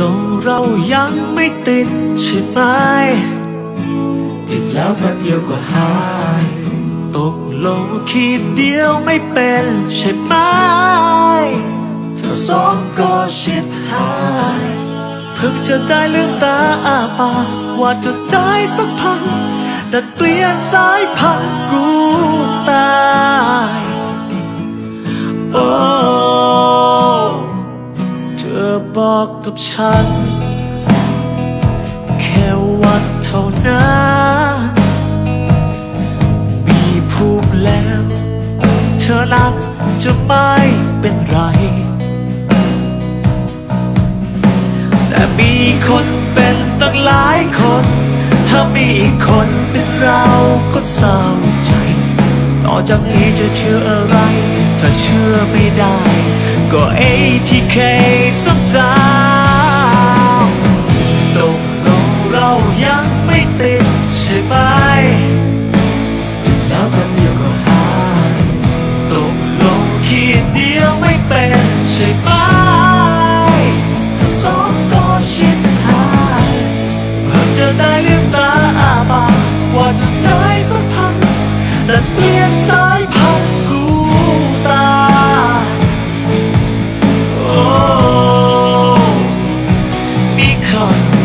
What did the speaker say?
ลงเรายังไม่ติดใช่ไหมติดแล้วแป๊บเดียวก็หาย ตกลงขีดเดียวไม่เป็นใช่ไหมถ้าสองก็ชิบหาย เพิ่งจะได้ลืมตาอาปากว่าจะได้สักพักแต่เปลี่ยนสายพันธุ์กูตา บอกกับฉัน แค่วันเท่านั้น มีภูมิแล้ว เธอนั้นจะไม่เป็นไร แต่มีคนเป็นตั้งหลายคน ถ้ามีอีคนเป็นเราก็เศร้าใจ ต่อจากนี้จะเชื่ออะไร ถ้าเชื่อไม่ได้ ก็เอทีเคซ้ำายพันกูคน